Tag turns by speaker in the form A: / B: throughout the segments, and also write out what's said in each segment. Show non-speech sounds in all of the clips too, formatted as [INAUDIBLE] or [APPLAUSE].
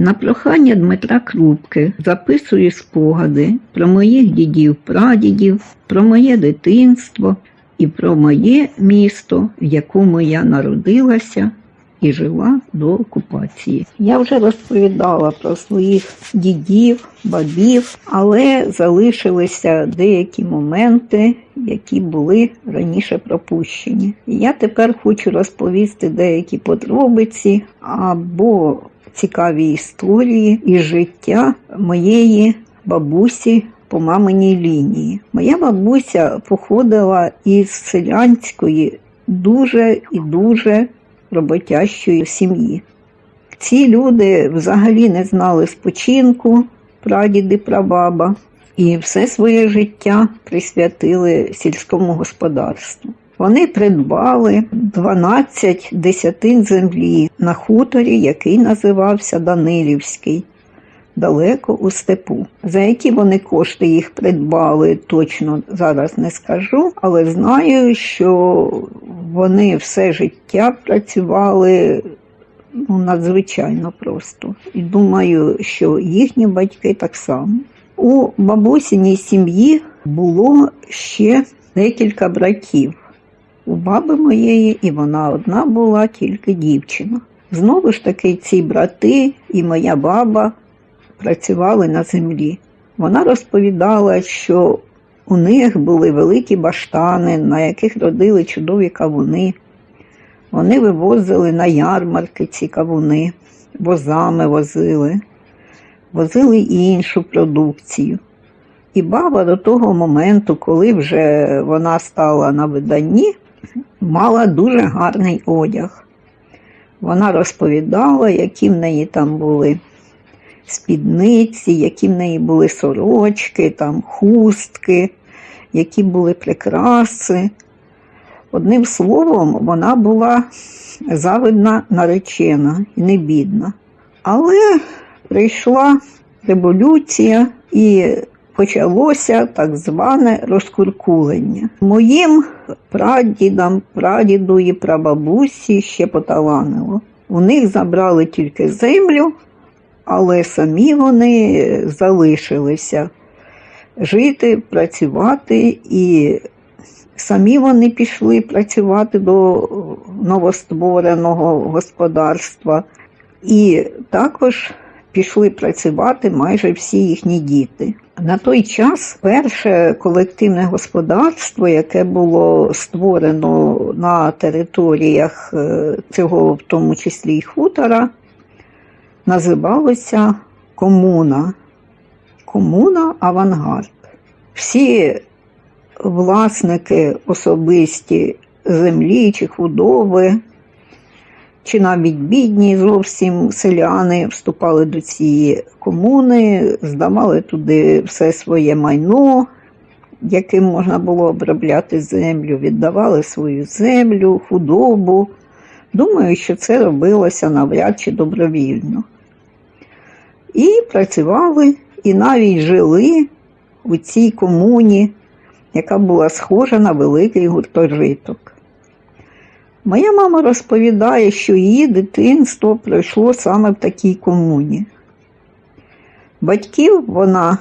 A: На прохання Дмитра Крупки записую спогади про моїх дідів, прадідів, про моє дитинство і про моє місто, в якому я народилася і жила до окупації. Я вже розповідала про своїх дідів, бабів, але залишилися деякі моменти, які були раніше пропущені. Я тепер хочу розповісти деякі подробиці або цікаві історії із життя моєї бабусі по маминій лінії. Моя бабуся походила із селянської дуже і дуже роботящої сім'ї. Ці люди взагалі не знали спочинку, прадіди, прабаба, і все своє життя присвятили сільському господарству. Вони придбали 12 десятин землі на хуторі, який називався Данилівський, далеко у степу. За які вони кошти їх придбали, точно зараз не скажу, але знаю, що вони все життя працювали ну, надзвичайно просто. І думаю, що їхні батьки так само. У бабусіній сім'ї було ще декілька братів. У баби моєї і вона одна була тільки дівчина. Знову ж таки, ці брати і моя баба працювали на землі. Вона розповідала, що у них були великі баштани, на яких родили чудові кавуни. Вони вивозили на ярмарки ці кавуни, возами возили, возили і іншу продукцію. І баба до того моменту, коли вже вона стала на виданні, мала дуже гарний одяг. Вона розповідала, які в неї там були спідниці, які в неї були сорочки, там хустки, які були прикраси. Одним словом, вона була завидна наречена і не бідна. Але прийшла революція і почалося так зване розкуркулення. Моїм прадідам, прадіду і прабабусі ще поталанило. У них забрали тільки землю, але самі вони залишилися жити, працювати, і самі вони пішли працювати до новоствореного господарства. І також пішли працювати майже всі їхні діти. На той час перше колективне господарство, яке було створено на територіях е, цього, в тому числі й хутора, називалося комуна. Комуна Авангард. Всі власники особисті землі чи худоби, чи навіть бідні зовсім селяни вступали до цієї комуни, здавали туди все своє майно, яким можна було обробляти землю, віддавали свою землю, худобу. Думаю, що це робилося навряд чи добровільно. І працювали, і навіть жили у цій комуні, яка була схожа на великий гуртожиток. Моя мама розповідає, що її дитинство пройшло саме в такій комуні. Батьків вона,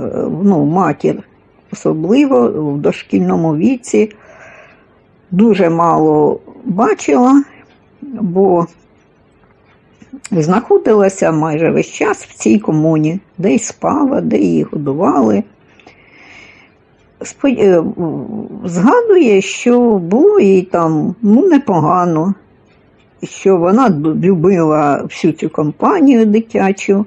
A: е, ну, матір, особливо в дошкільному віці, дуже мало бачила, бо знаходилася майже весь час в цій комуні, де й спала, де її годували. Е, Згадує, що було їй там ну, непогано, що вона любила всю цю компанію дитячу,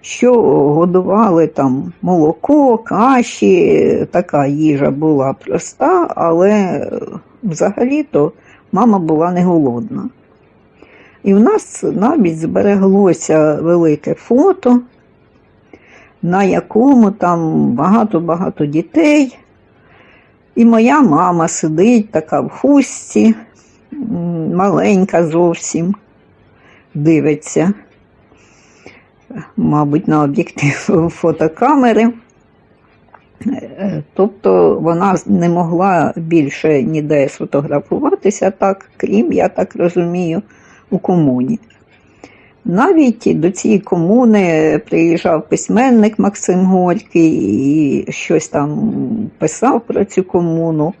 A: що годували там молоко, каші, така їжа була проста, але взагалі-то мама була не голодна. І в нас навіть збереглося велике фото, на якому там багато-багато дітей. І моя мама сидить така в хустці, маленька зовсім, дивиться, мабуть, на об'єктив [LAUGHS] фотокамери. Е, Тобто вона не могла більше ніде сфотографуватися так, крім, я так розумію, у комуні. Навіть до цієї комуни приїжджав письменник Максим Горький і щось там писав про цю комуну.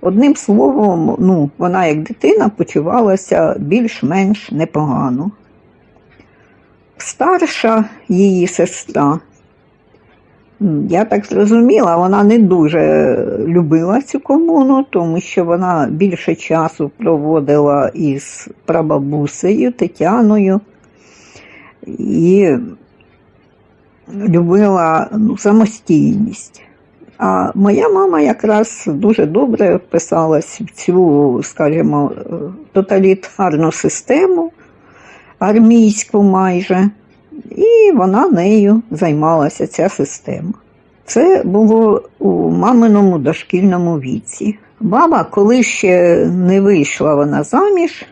A: Одним словом, ну, вона як дитина почувалася більш-менш непогано. Старша її сестра, я так зрозуміла, вона не дуже любила цю комуну, тому що вона більше часу проводила із прабабусею Тетяною і любила ну, самостійність. А моя мама якраз дуже добре вписалась в цю, скажімо, тоталітарну систему, армійську майже, і вона нею займалася, ця система. Це було у маминому дошкільному віці. Баба, коли ще не вийшла вона заміж,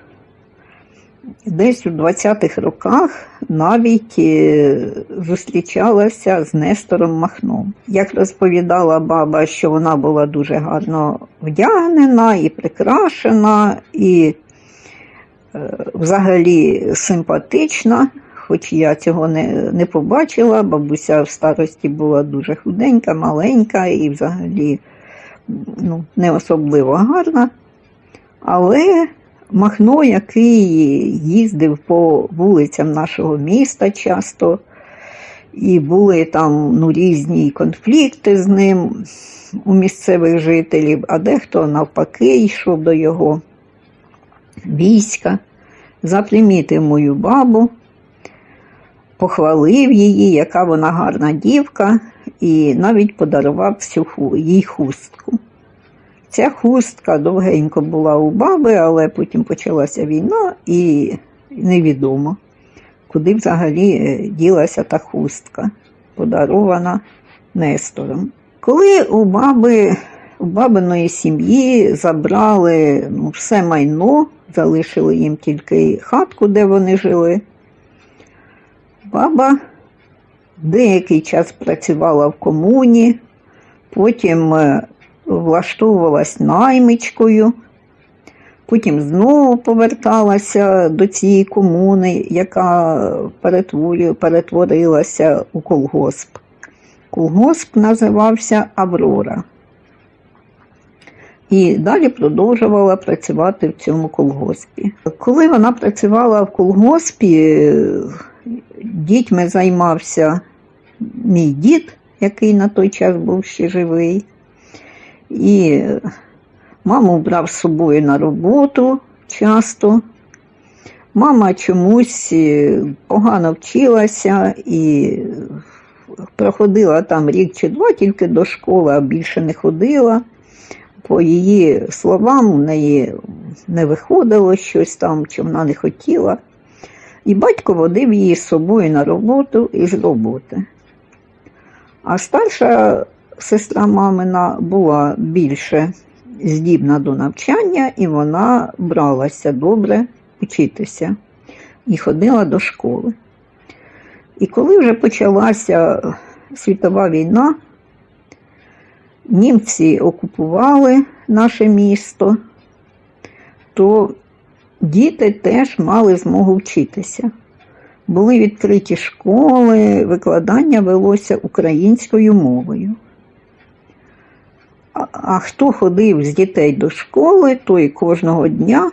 A: десь у 20-х роках навіть е, зустрічалася з Нестором Махном. Як розповідала баба, що вона була дуже гарно вдягнена і прикрашена, і е, взагалі симпатична, хоч я цього не, не побачила. Бабуся в старості була дуже худенька, маленька і взагалі ну, не особливо гарна. Але Махно, який їздив по вулицям нашого міста часто, і були там ну, різні конфлікти з ним у місцевих жителів, а дехто навпаки йшов до його війська, запримітив мою бабу, похвалив її, яка вона гарна дівка, і навіть подарував всю їй хустку. Ця хустка довгенько була у баби, але потім почалася війна і невідомо, куди взагалі е, ділася та хустка, подарована Нестором. Коли у баби, у бабиної сім'ї забрали ну, все майно, залишили їм тільки хатку, де вони жили, баба деякий час працювала в комуні, потім е, влаштовувалась наймичкою, потім знову поверталася до цієї комуни, яка перетворилася у колгосп. Колгосп називався Аврора. І далі продовжувала працювати в цьому колгоспі. Коли вона працювала в колгоспі, дітьми займався мій дід, який на той час був ще живий. І маму брав з собою на роботу часто. Мама чомусь е, погано вчилася і проходила там рік чи два тільки до школи, а більше не ходила. По її словам, у неї не виходило щось там, чи вона не хотіла. І батько водив її з собою на роботу і з роботи. А старша сестра мамина була більше здібна до навчання, і вона бралася добре вчитися і ходила до школи. І коли вже почалася світова війна, німці окупували наше місто, то діти теж мали змогу вчитися. Були відкриті школи, викладання велося українською мовою. А, хто ходив з дітей до школи, той кожного дня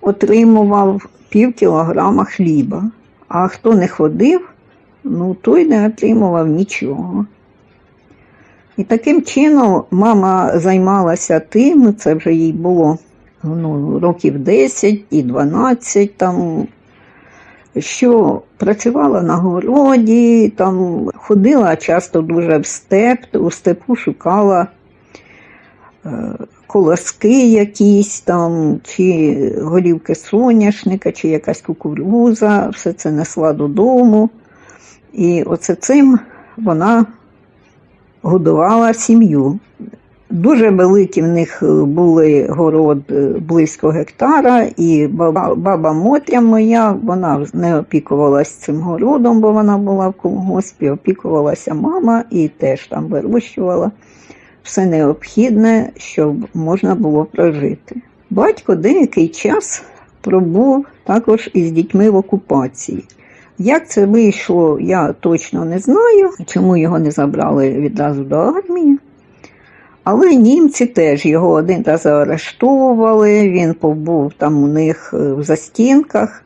A: отримував пів кілограма хліба. А хто не ходив, ну той не отримував нічого. І таким чином мама займалася тим, це вже їй було ну, років 10 і 12, там, що працювала на городі, там ходила часто дуже в степ, у степу шукала колоски якісь там, чи голівки соняшника, чи якась кукуруза, все це несла додому. І оце цим вона годувала сім'ю. Дуже великі в них були город е, близько гектара, і баба, баба Мотря моя, вона не опікувалась цим городом, бо вона була в колгоспі, опікувалася мама і теж там вирощувала все необхідне, щоб можна було прожити. Батько деякий час пробув також із дітьми в окупації. Як це вийшло, я точно не знаю, чому його не забрали відразу до армії. Але німці теж його один раз заарештовували, він побув там у них е, в застінках.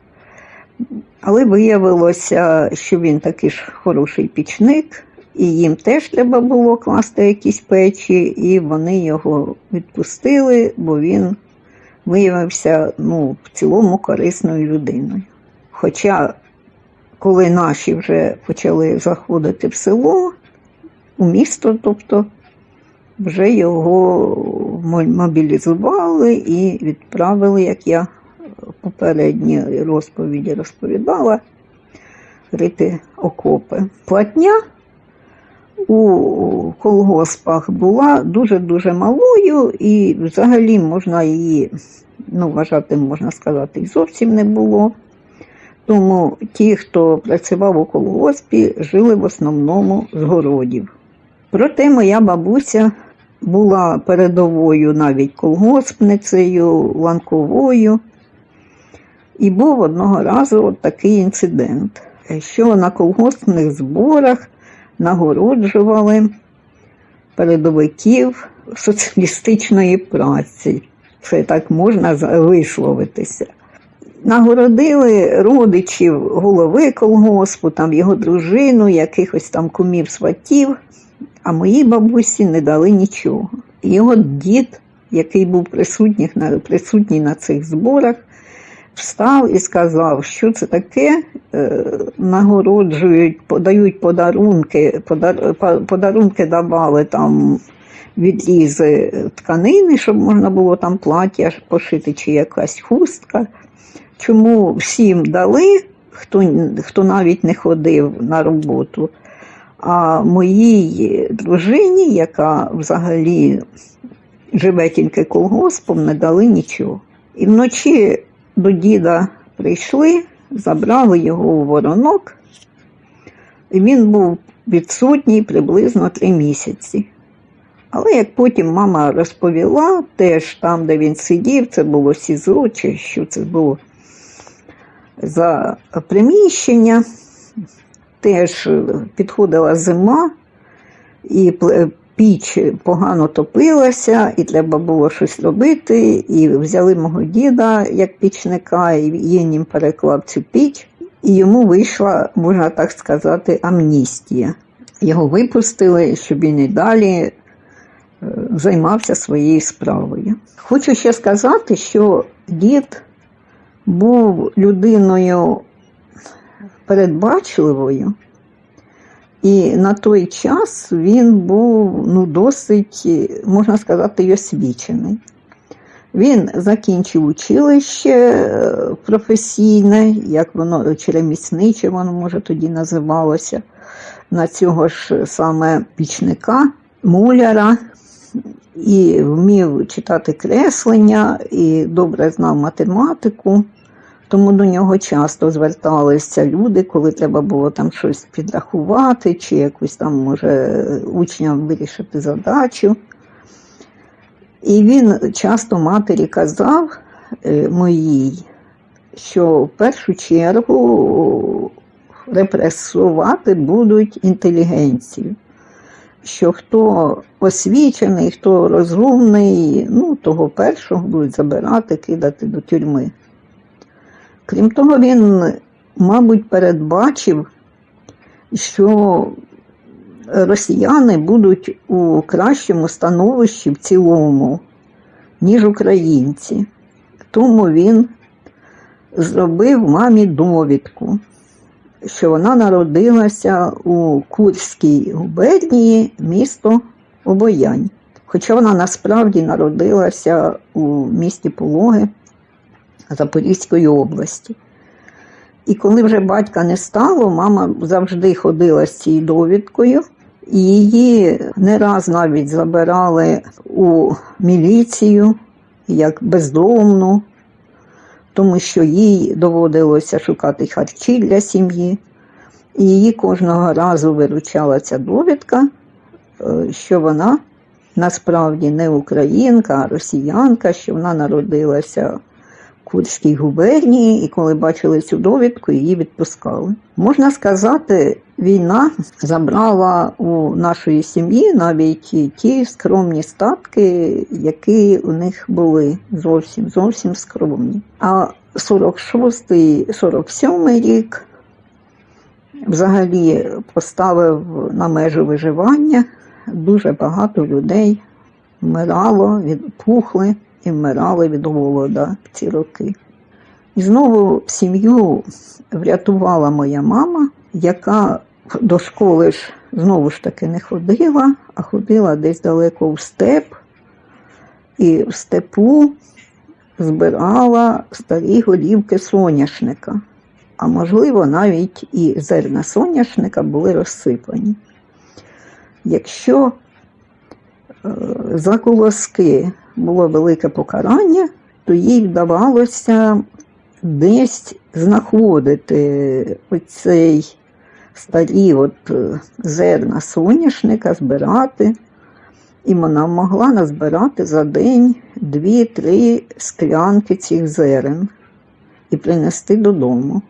A: Але виявилося, що він такий ж хороший пічник, і їм теж треба було класти якісь печі, і вони його відпустили, бо він виявився ну, в цілому корисною людиною. Хоча, коли наші вже почали заходити в село, у місто, тобто, вже його мобілізували і відправили, як я в попередній розповіді розповідала, рити окопи. Платня у колгоспах була дуже-дуже малою, і взагалі можна її ну, вважати, можна сказати, і зовсім не було. Тому ті, хто працював у колгоспі, жили в основному з городів. Проте моя бабуся була передовою навіть колгоспницею, ланковою. І був одного разу от такий інцидент, що на колгоспних зборах нагороджували передовиків соціалістичної праці. Це так можна висловитися. Нагородили родичів голови колгоспу, там його дружину, якихось там кумів сватів, а моїй бабусі не дали нічого. Його дід, який був присутній на, присутній на цих зборах, встав і сказав, що це таке, е, нагороджують, подають подарунки, подарунки давали там відрізи тканини, щоб можна було там плаття пошити чи якась хустка. Чому всім дали, хто, хто навіть не ходив на роботу, а моїй дружині, яка взагалі живе тільки колгоспом, не дали нічого. І вночі до діда прийшли, забрали його у воронок, і він був відсутній приблизно три місяці. Але як потім мама розповіла, теж там, де він сидів, це було СІЗО, чи що це було за приміщення, теж підходила зима, і піч погано топилася, і треба було щось робити. І взяли мого діда як пічника, і він їм переклав цю піч, і йому вийшла, можна так сказати, амністія. Його випустили, щоб він і далі е, займався своєю справою. Хочу ще сказати, що дід був людиною передбачливою, і на той час він був ну, досить, можна сказати, освічений. Він закінчив училище е, професійне, як воно чи ремісниче, воно може тоді називалося, на цього ж саме пічника, муляра, і вмів читати креслення, і добре знав математику. Тому до нього часто зверталися люди, коли треба було там щось підрахувати, чи якусь там, може, учням вирішити задачу. І він часто матері казав е, моїй, що в першу чергу репресувати будуть інтелігенцію. Що хто освічений, хто розумний, ну, того першого будуть забирати, кидати до тюрми. Крім того, він, мабуть, передбачив, що росіяни будуть у кращому становищі в цілому, ніж українці. Тому він зробив мамі довідку, що вона народилася у Курській губернії, місто Обоянь. Хоча вона насправді народилася у місті Пологи Запорізької області. І коли вже батька не стало, мама завжди ходила з цією довідкою, і її не раз навіть забирали у міліцію як бездомну, тому що їй доводилося шукати харчі для сім'ї. І її кожного разу виручала ця довідка, е, що вона насправді не українка, а росіянка, що вона народилася Курській губернії, і коли бачили цю довідку, її відпускали. Можна сказати, війна забрала у нашої сім'ї навіть ті скромні статки, які у них були зовсім зовсім скромні. А 46-47 рік взагалі поставив на межу виживання. Дуже багато людей вмирало, від, пухли і вмирали від голода в ці роки. І знову сім'ю врятувала моя мама, яка до школи ж знову ж таки не ходила, а ходила десь далеко в степ, і в степу збирала старі голівки соняшника, а можливо, навіть і зерна соняшника були розсипані. Якщо е, за колоски було велике покарання, то їй вдавалося десь знаходити оцей старі от е, зерна соняшника, збирати. І вона могла назбирати за день дві-три склянки цих зерен і принести додому.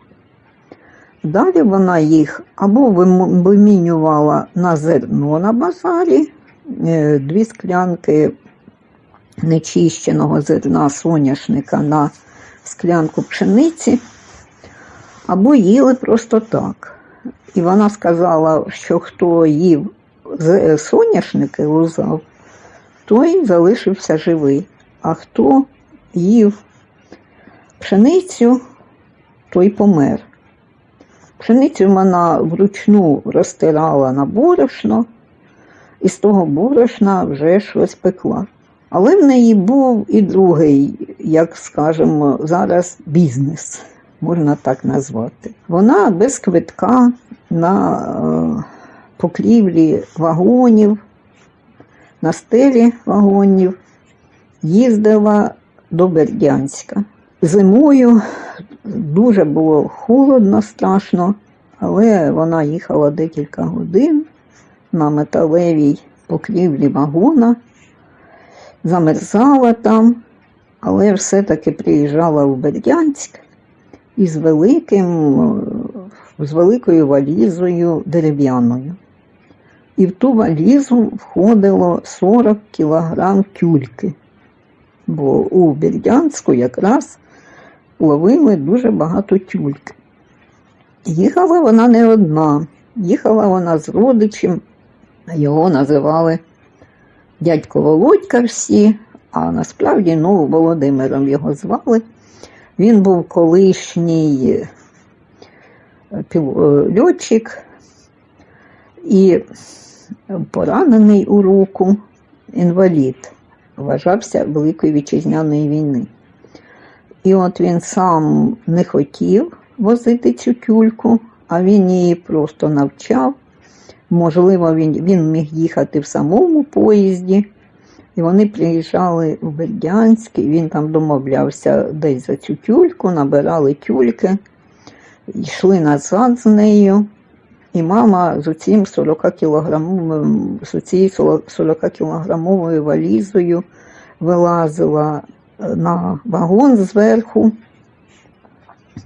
A: Далі вона їх або вим- вимінювала на зерно на базарі, е, дві склянки нечищеного зерна соняшника на склянку пшениці, або їли просто так. І вона сказала, що хто їв з- соняшники лузав, той залишився живий. А хто їв пшеницю, той помер. Пшеницю вона вручну розтирала на борошно, і з того борошна вже щось пекла. Але в неї був і другий, як скажемо, зараз бізнес, можна так назвати. Вона без квитка на е, покрівлі вагонів, на стелі вагонів їздила до Бердянська. Зимою дуже було холодно, страшно, але вона їхала декілька годин на металевій покрівлі вагона, замерзала там, але все-таки приїжджала в Бердянськ із великим, з великою валізою дерев'яною. І в ту валізу входило 40 кілограм тюльки, бо у Бердянську якраз ловили дуже багато тюльки. Їхала вона не одна, їхала вона з родичем, його називали дядько Володька всі, а насправді ну, Володимиром його звали. Він був колишній е, е, льотчик і поранений у руку, інвалід, вважався Великої вітчизняної війни. І от він сам не хотів возити цю тюльку, а він її просто навчав. Можливо, він, він міг їхати в самому поїзді. І вони приїжджали в Бердянськ, і він там домовлявся десь за цю тюльку, набирали тюльки, йшли назад з нею. І мама з оцім 40 кілограмовим, з оцією 40 кілограмовою валізою вилазила е, на вагон зверху,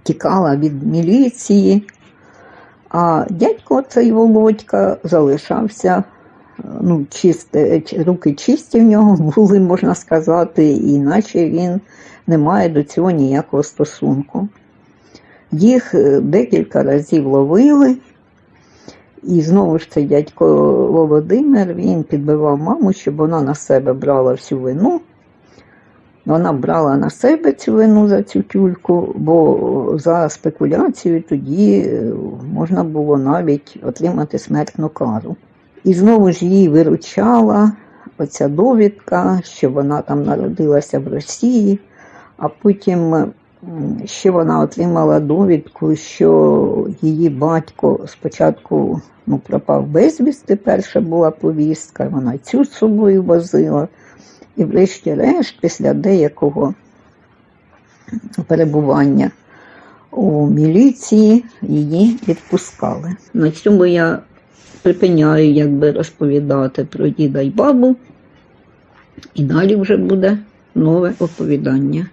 A: тікала від міліції, а дядько цей Володька залишався, е, ну, чисте, руки чисті в нього [LAUGHS] були, можна сказати, іначе він не має до цього ніякого стосунку. Їх е, декілька разів ловили. І знову ж цей дядько Володимир він підбивав маму, щоб вона на себе брала всю вину. Вона брала на себе цю вину за цю тюльку, бо за спекуляцію тоді е, можна було навіть отримати смертну кару. І знову ж її виручала оця довідка, що вона там народилася в Росії, а потім ще вона отримала довідку, що її батько спочатку ну, пропав безвісти, перша була повістка, вона цю з собою возила. І врешті-решт, після деякого перебування у міліції її відпускали. На цьому я припиняю якби розповідати про діда й бабу, і далі вже буде нове оповідання.